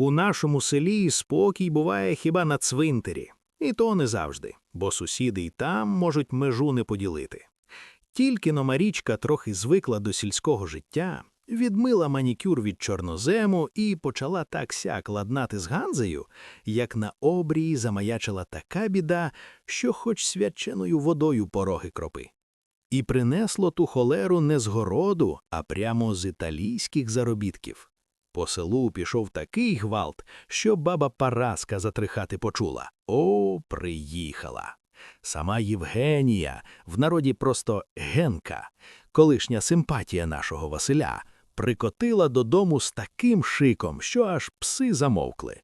У нашому селі спокій буває хіба на цвинтарі, і то не завжди, бо сусіди й там можуть межу не поділити. Тільки но Марічка трохи звикла до сільського життя, відмила манікюр від чорнозему і почала так сяк ладнати з Ганзею, як на обрії замаячила така біда, що хоч свяченою водою пороги кропи. І принесло ту холеру не з городу, а прямо з італійських заробітків. По селу пішов такий гвалт, що баба Параска затрихати почула. О, приїхала. Сама Євгенія, в народі просто Генка, колишня симпатія нашого Василя, прикотила додому з таким шиком, що аж пси замовкли.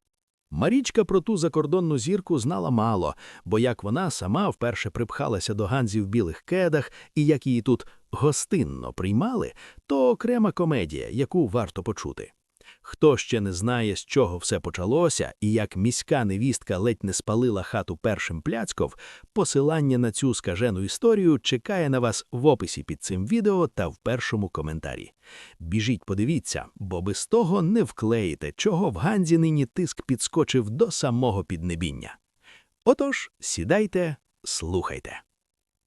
Марічка про ту закордонну зірку знала мало, бо як вона сама вперше припхалася до Ганзі в білих кедах і як її тут гостинно приймали, то окрема комедія, яку варто почути. Хто ще не знає, з чого все почалося, і як міська невістка ледь не спалила хату першим пляцков, посилання на цю скажену історію чекає на вас в описі під цим відео та в першому коментарі. Біжіть, подивіться, бо без того не вклеїте, чого в Ганзі нині тиск підскочив до самого піднебіння. Отож, сідайте, слухайте.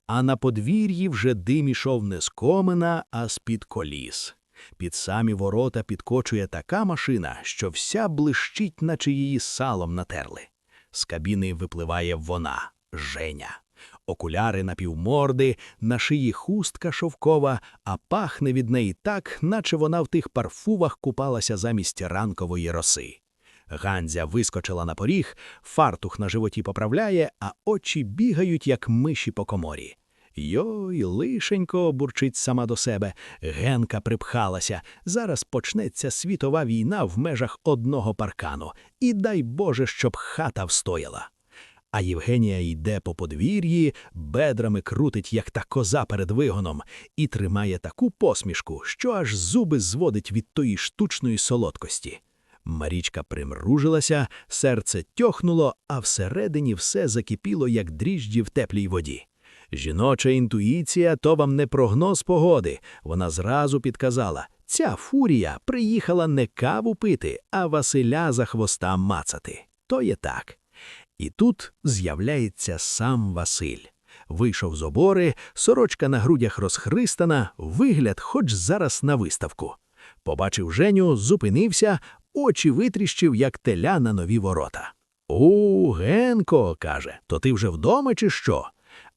А на подвір'ї вже дим ішов не з комина, а з-під коліс. Під самі ворота підкочує така машина, що вся блищить, наче її салом натерли. З кабіни випливає вона, Женя. Окуляри на півморди, на шиї хустка шовкова, а пахне від неї так, наче вона в тих парфувах купалася замість ранкової роси. Ганзя вискочила на поріг, фартух на животі поправляє, а очі бігають, як миші по коморі. Йой, лишенько, бурчить сама до себе. Генка припхалася. Зараз почнеться світова війна в межах одного паркану. І дай Боже, щоб хата встояла. А Євгенія йде по подвір'ї, бедрами крутить, як та коза перед вигоном, і тримає таку посмішку, що аж зуби зводить від тої штучної солодкості. Марічка примружилася, серце тьохнуло, а всередині все закипіло, як дріжджі в теплій воді. Жіноча інтуїція то вам не прогноз погоди. Вона зразу підказала ця фурія приїхала не каву пити, а Василя за хвоста мацати. То є так. І тут з'являється сам Василь. Вийшов з обори, сорочка на грудях розхристана, вигляд, хоч зараз на виставку. Побачив Женю, зупинився, очі витріщив, як теля на нові ворота. У, Генко, каже, то ти вже вдома, чи що?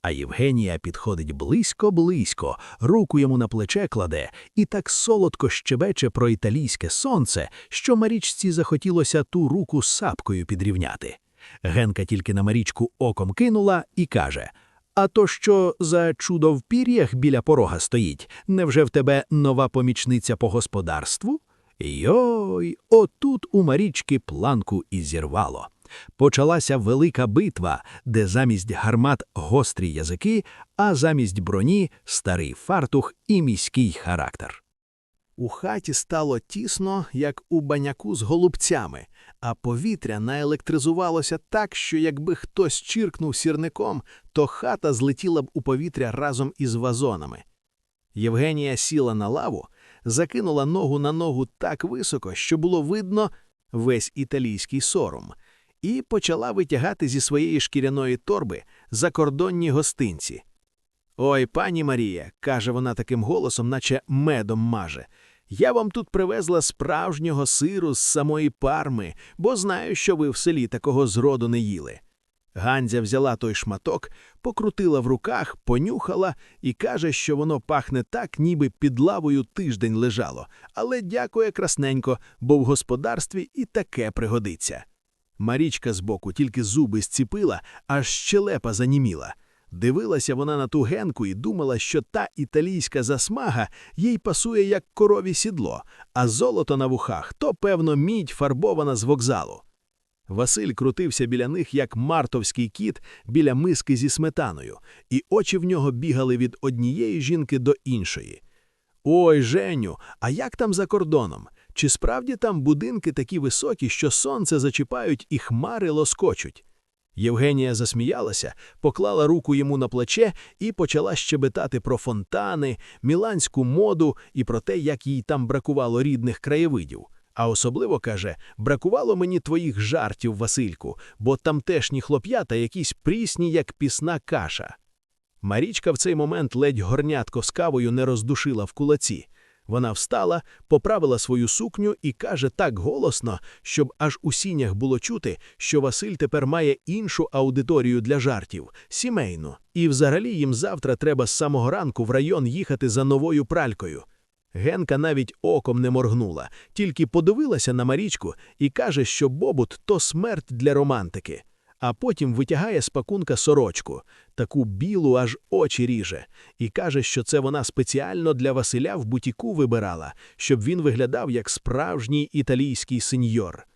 А Євгенія підходить близько-близько, руку йому на плече кладе і так солодко щебече про італійське сонце, що Марічці захотілося ту руку сапкою підрівняти. Генка тільки на Марічку оком кинула і каже: А то що за чудо в пір'ях біля порога стоїть? Невже в тебе нова помічниця по господарству? Йой, отут у Марічки планку і зірвало почалася велика битва, де замість гармат гострі язики, а замість броні старий фартух і міський характер. У хаті стало тісно, як у баняку з голубцями, а повітря наелектризувалося так, що якби хтось чиркнув сірником, то хата злетіла б у повітря разом із вазонами. Євгенія сіла на лаву, закинула ногу на ногу так високо, що було видно весь італійський сором, і почала витягати зі своєї шкіряної торби закордонні гостинці. Ой, пані Марія, каже вона таким голосом, наче медом маже. Я вам тут привезла справжнього сиру з самої парми, бо знаю, що ви в селі такого зроду не їли. Гандзя взяла той шматок, покрутила в руках, понюхала і каже, що воно пахне так, ніби під лавою тиждень лежало, але дякує красненько, бо в господарстві і таке пригодиться. Марічка збоку тільки зуби зціпила, аж щелепа заніміла. Дивилася вона на ту генку і думала, що та італійська засмага їй пасує як корові сідло, а золото на вухах то, певно, мідь фарбована з вокзалу. Василь крутився біля них, як мартовський кіт біля миски зі сметаною, і очі в нього бігали від однієї жінки до іншої. Ой, Женю, а як там за кордоном? Чи справді там будинки такі високі, що сонце зачіпають і хмари лоскочуть? Євгенія засміялася, поклала руку йому на плече і почала щебетати про фонтани, міланську моду і про те, як їй там бракувало рідних краєвидів. А особливо каже: бракувало мені твоїх жартів, Васильку, бо тамтешні хлоп'ята якісь прісні, як пісна каша. Марічка в цей момент ледь горнятко з кавою не роздушила в кулаці. Вона встала, поправила свою сукню і каже так голосно, щоб аж у сінях було чути, що Василь тепер має іншу аудиторію для жартів сімейну, і взагалі їм завтра треба з самого ранку в район їхати за новою пралькою. Генка навіть оком не моргнула, тільки подивилася на Марічку і каже, що бобут то смерть для романтики. А потім витягає з пакунка сорочку, таку білу, аж очі ріже, і каже, що це вона спеціально для Василя в бутіку вибирала, щоб він виглядав як справжній італійський сеньор.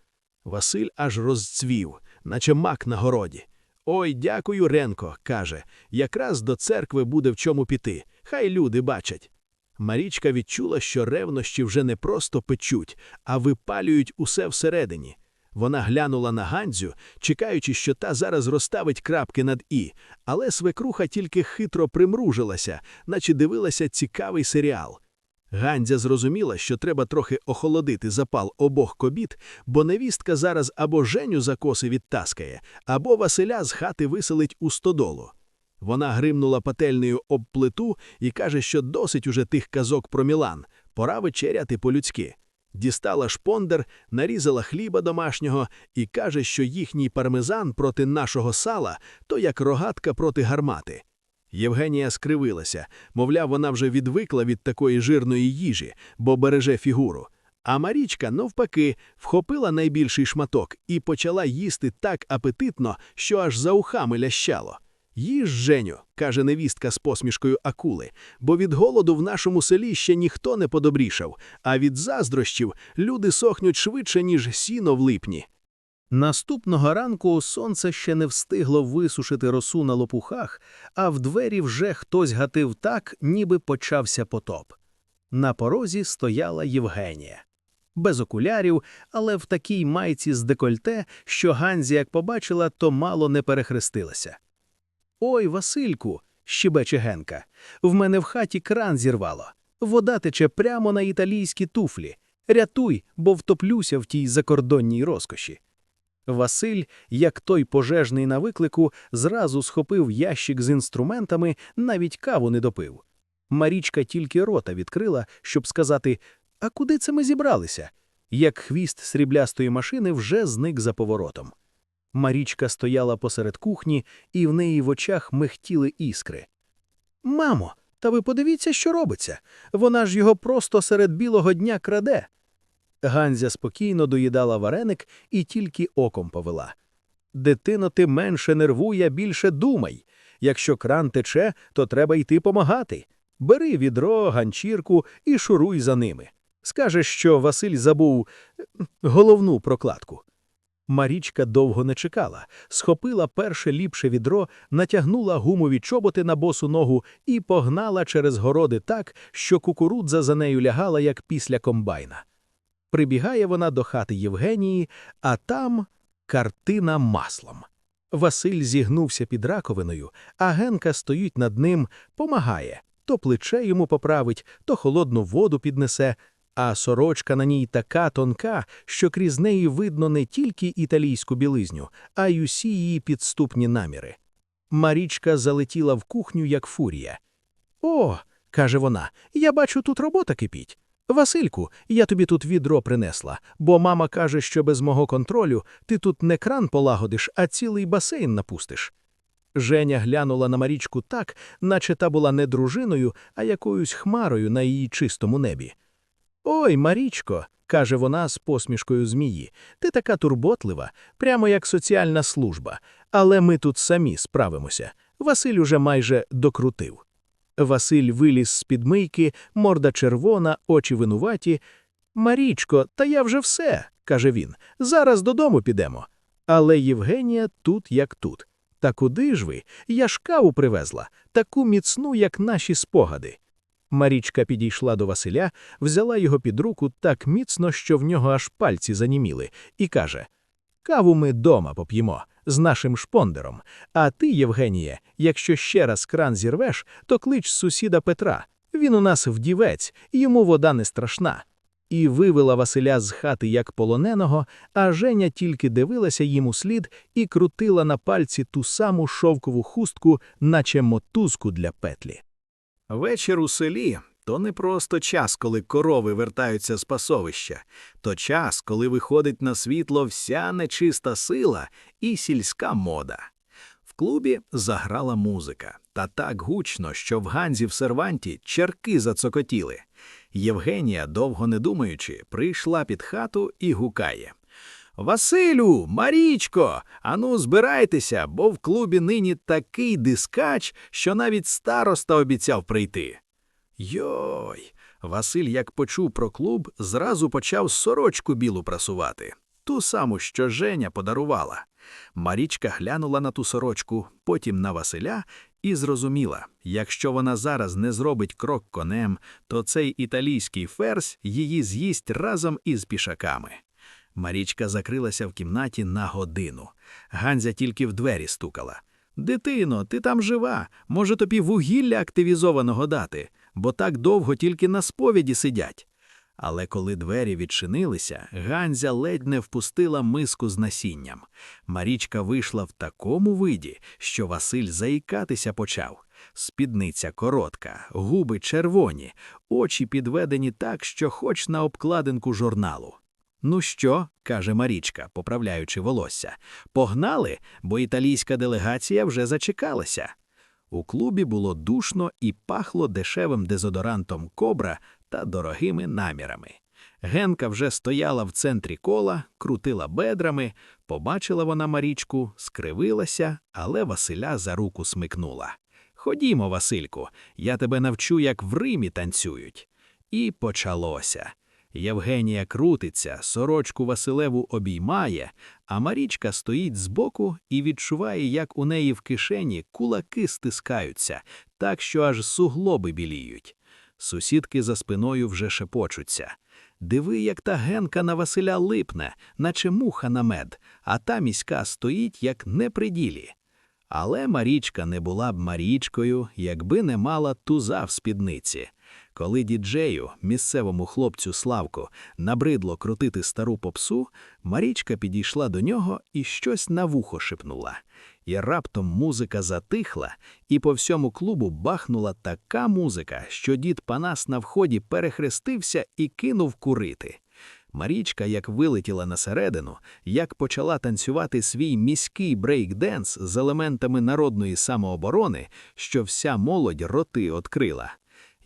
Василь аж розцвів, наче мак на городі. Ой, дякую, Ренко, каже, якраз до церкви буде в чому піти, хай люди бачать. Марічка відчула, що ревнощі вже не просто печуть, а випалюють усе всередині. Вона глянула на Гандзю, чекаючи, що та зараз розставить крапки над і, але свекруха тільки хитро примружилася, наче дивилася цікавий серіал. Гандзя зрозуміла, що треба трохи охолодити запал обох кобіт, бо невістка зараз або Женю за коси відтаскає, або Василя з хати виселить у стодолу. Вона гримнула пательнею об плиту і каже, що досить уже тих казок про Мілан, пора вечеряти по-людськи. Дістала шпондер, нарізала хліба домашнього і каже, що їхній пармезан проти нашого сала то як рогатка проти гармати. Євгенія скривилася, мовляв, вона вже відвикла від такої жирної їжі, бо береже фігуру. А Марічка, навпаки, вхопила найбільший шматок і почала їсти так апетитно, що аж за ухами лящало. Їж, Женю, каже невістка з посмішкою акули, бо від голоду в нашому селі ще ніхто не подобрішав, а від заздрощів люди сохнуть швидше, ніж сіно в липні. Наступного ранку сонце ще не встигло висушити росу на лопухах, а в двері вже хтось гатив так, ніби почався потоп. На порозі стояла Євгенія. Без окулярів, але в такій майці з декольте, що Ганзі, як побачила, то мало не перехрестилася. Ой, Васильку, щебече Генка, в мене в хаті кран зірвало. Вода тече прямо на італійські туфлі. Рятуй, бо втоплюся в тій закордонній розкоші. Василь, як той пожежний на виклику, зразу схопив ящик з інструментами, навіть каву не допив. Марічка тільки рота відкрила, щоб сказати А куди це ми зібралися? Як хвіст сріблястої машини вже зник за поворотом. Марічка стояла посеред кухні, і в неї в очах мехтіли іскри. Мамо, та ви подивіться, що робиться. Вона ж його просто серед білого дня краде. Ганзя спокійно доїдала вареник і тільки оком повела. Дитино, ти менше нервуй, а більше думай. Якщо кран тече, то треба йти помагати. Бери відро, ганчірку і шуруй за ними. Скажеш, що Василь забув е, головну прокладку. Марічка довго не чекала, схопила перше ліпше відро, натягнула гумові чоботи на босу ногу і погнала через городи так, що кукурудза за нею лягала, як після комбайна. Прибігає вона до хати Євгенії, а там картина маслом. Василь зігнувся під раковиною, а Генка стоїть над ним, помагає то плече йому поправить, то холодну воду піднесе а сорочка на ній така тонка, що крізь неї видно не тільки італійську білизню, а й усі її підступні наміри. Марічка залетіла в кухню, як фурія. О, каже вона, я бачу, тут робота кипіть. Васильку, я тобі тут відро принесла, бо мама каже, що без мого контролю ти тут не кран полагодиш, а цілий басейн напустиш. Женя глянула на Марічку так, наче та була не дружиною, а якоюсь хмарою на її чистому небі. Ой, Марічко, каже вона з посмішкою змії, ти така турботлива, прямо як соціальна служба, але ми тут самі справимося. Василь уже майже докрутив. Василь виліз з під мийки, морда червона, очі винуваті. Марічко, та я вже все, каже він. Зараз додому підемо. Але Євгенія тут, як тут. Та куди ж ви? Я ж каву привезла, таку міцну, як наші спогади. Марічка підійшла до Василя, взяла його під руку так міцно, що в нього аж пальці заніміли, і каже: Каву ми дома поп'ємо з нашим шпондером. А ти, Євгеніє, якщо ще раз кран зірвеш, то клич сусіда Петра. Він у нас вдівець, йому вода не страшна. і вивела Василя з хати як полоненого, а Женя тільки дивилася їм у слід і крутила на пальці ту саму шовкову хустку, наче мотузку для петлі. Вечір у селі то не просто час, коли корови вертаються з пасовища, то час, коли виходить на світло вся нечиста сила і сільська мода. В клубі заграла музика, та так гучно, що в Ганзі в серванті черки зацокотіли. Євгенія, довго не думаючи, прийшла під хату і гукає. Василю, Марічко, ану, збирайтеся, бо в клубі нині такий дискач, що навіть староста обіцяв прийти. Йой. Василь, як почув про клуб, зразу почав сорочку білу прасувати, ту саму, що Женя подарувала. Марічка глянула на ту сорочку, потім на Василя і зрозуміла, якщо вона зараз не зробить крок конем, то цей італійський ферзь її з'їсть разом із пішаками. Марічка закрилася в кімнаті на годину. Ганзя тільки в двері стукала. Дитино, ти там жива. Може, тобі вугілля активізованого дати, бо так довго тільки на сповіді сидять. Але коли двері відчинилися, Ганзя ледь не впустила миску з насінням. Марічка вийшла в такому виді, що Василь заїкатися почав. Спідниця коротка, губи червоні, очі підведені так, що хоч на обкладинку журналу. Ну що, каже Марічка, поправляючи волосся, погнали, бо італійська делегація вже зачекалася. У клубі було душно і пахло дешевим дезодорантом кобра та дорогими намірами. Генка вже стояла в центрі кола, крутила бедрами, побачила вона Марічку, скривилася, але Василя за руку смикнула. Ходімо, Васильку, я тебе навчу, як в Римі танцюють. І почалося. Євгенія крутиться, сорочку Василеву обіймає, а Марічка стоїть збоку і відчуває, як у неї в кишені кулаки стискаються, так що аж суглоби біліють. Сусідки за спиною вже шепочуться. Диви, як та генка на Василя липне, наче муха на мед, а та міська стоїть, як не при ділі. Але Марічка не була б Марічкою, якби не мала туза в спідниці. Коли діджею, місцевому хлопцю Славку, набридло крутити стару попсу, Марічка підійшла до нього і щось на вухо шепнула. І раптом музика затихла, і по всьому клубу бахнула така музика, що дід Панас на вході перехрестився і кинув курити. Марічка як вилетіла на середину, як почала танцювати свій міський брейк-денс з елементами народної самооборони, що вся молодь роти открила.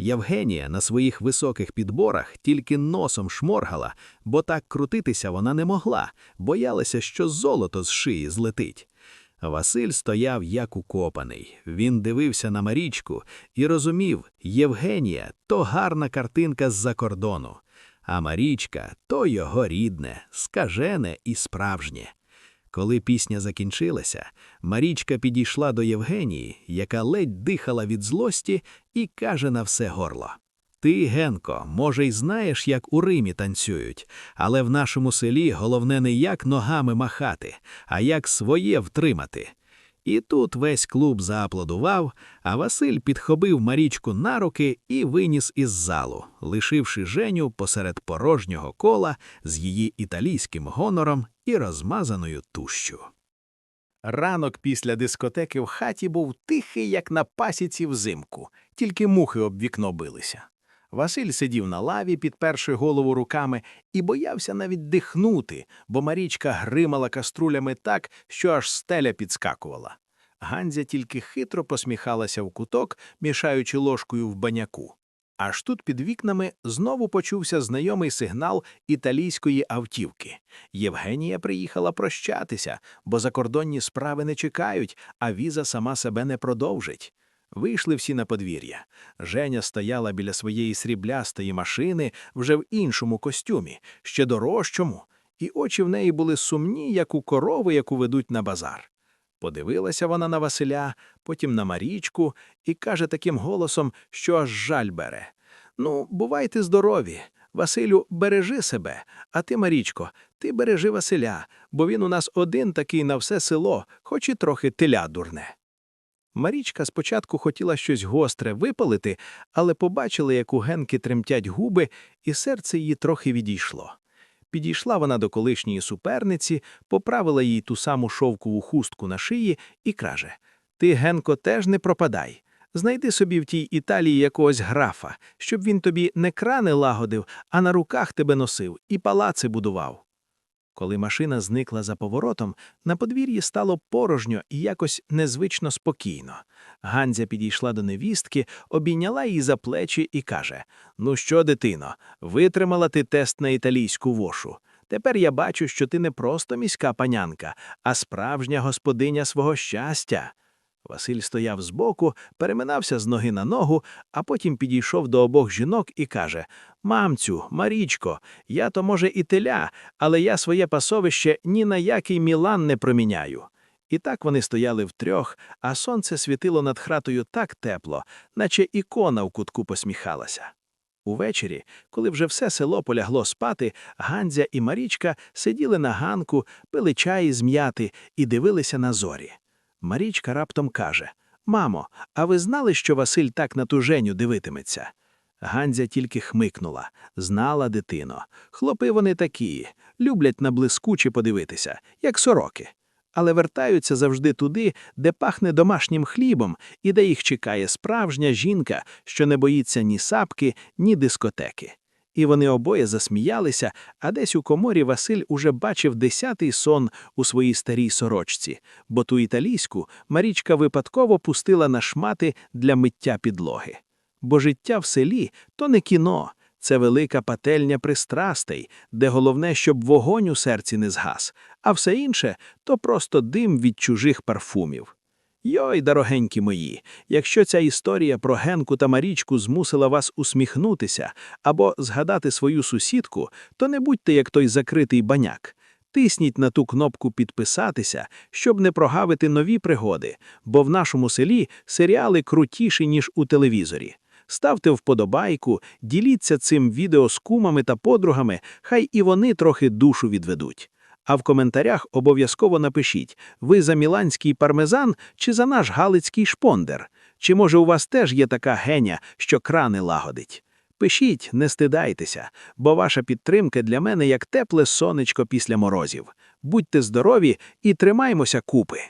Євгенія на своїх високих підборах тільки носом шморгала, бо так крутитися вона не могла, боялася, що золото з шиї злетить. Василь стояв як укопаний. Він дивився на Марічку і розумів, Євгенія то гарна картинка з-за кордону, а Марічка то його рідне, скажене і справжнє. Коли пісня закінчилася, Марічка підійшла до Євгенії, яка ледь дихала від злості, і каже на все горло: Ти, Генко, може, й знаєш, як у Римі танцюють, але в нашому селі головне не як ногами махати, а як своє втримати. І тут весь клуб зааплодував, а Василь підхопив Марічку на руки і виніс із залу, лишивши Женю посеред порожнього кола з її італійським гонором і розмазаною тущу. Ранок після дискотеки в хаті був тихий, як на пасіці взимку, тільки мухи об вікно билися. Василь сидів на лаві, підперши голову руками, і боявся навіть дихнути, бо Марічка гримала каструлями так, що аж стеля підскакувала. Ганзя тільки хитро посміхалася в куток, мішаючи ложкою в баняку. Аж тут під вікнами знову почувся знайомий сигнал італійської автівки. Євгенія приїхала прощатися, бо закордонні справи не чекають, а віза сама себе не продовжить. Вийшли всі на подвір'я. Женя стояла біля своєї сріблястої машини вже в іншому костюмі, ще дорожчому, і очі в неї були сумні, як у корови, яку ведуть на базар. Подивилася вона на Василя, потім на Марічку і каже таким голосом, що аж жаль бере. Ну, бувайте здорові. Василю, бережи себе, а ти, Марічко, ти бережи Василя, бо він у нас один такий на все село, хоч і трохи теля дурне. Марічка спочатку хотіла щось гостре випалити, але побачила, як у Генки тремтять губи, і серце її трохи відійшло. Підійшла вона до колишньої суперниці, поправила їй ту саму шовкову хустку на шиї і каже: Ти, Генко, теж не пропадай. Знайди собі в тій Італії якогось графа, щоб він тобі не крани лагодив, а на руках тебе носив і палаци будував. Коли машина зникла за поворотом, на подвір'ї стало порожньо і якось незвично спокійно. Ганзя підійшла до невістки, обійняла її за плечі і каже: Ну що, дитино, витримала ти тест на італійську вошу. Тепер я бачу, що ти не просто міська панянка, а справжня господиня свого щастя. Василь стояв збоку, переминався з ноги на ногу, а потім підійшов до обох жінок і каже: Мамцю, Марічко, я то, може, і теля, але я своє пасовище ні на який Мілан не проміняю. І так вони стояли втрьох, а сонце світило над хратою так тепло, наче ікона в кутку посміхалася. Увечері, коли вже все село полягло спати, Гандзя і Марічка сиділи на ганку, пили чай з м'яти і дивилися на зорі. Марічка раптом каже: Мамо, а ви знали, що Василь так на ту Женю дивитиметься? Гандзя тільки хмикнула, знала дитино. Хлопи вони такі, люблять на блискуче подивитися, як сороки. Але вертаються завжди туди, де пахне домашнім хлібом і де їх чекає справжня жінка, що не боїться ні сапки, ні дискотеки. І вони обоє засміялися, а десь у коморі Василь уже бачив десятий сон у своїй старій сорочці, бо ту італійську Марічка випадково пустила на шмати для миття підлоги. Бо життя в селі то не кіно, це велика пательня пристрастей, де головне, щоб вогонь у серці не згас, а все інше то просто дим від чужих парфумів. Йой, дорогенькі мої, якщо ця історія про Генку та Марічку змусила вас усміхнутися або згадати свою сусідку, то не будьте як той закритий баняк. Тисніть на ту кнопку підписатися, щоб не прогавити нові пригоди, бо в нашому селі серіали крутіші, ніж у телевізорі. Ставте вподобайку, діліться цим відео з кумами та подругами, хай і вони трохи душу відведуть. А в коментарях обов'язково напишіть, ви за міланський пармезан чи за наш галицький шпондер? Чи може у вас теж є така геня, що крани лагодить? Пишіть, не стидайтеся, бо ваша підтримка для мене як тепле сонечко після морозів. Будьте здорові і тримаймося купи.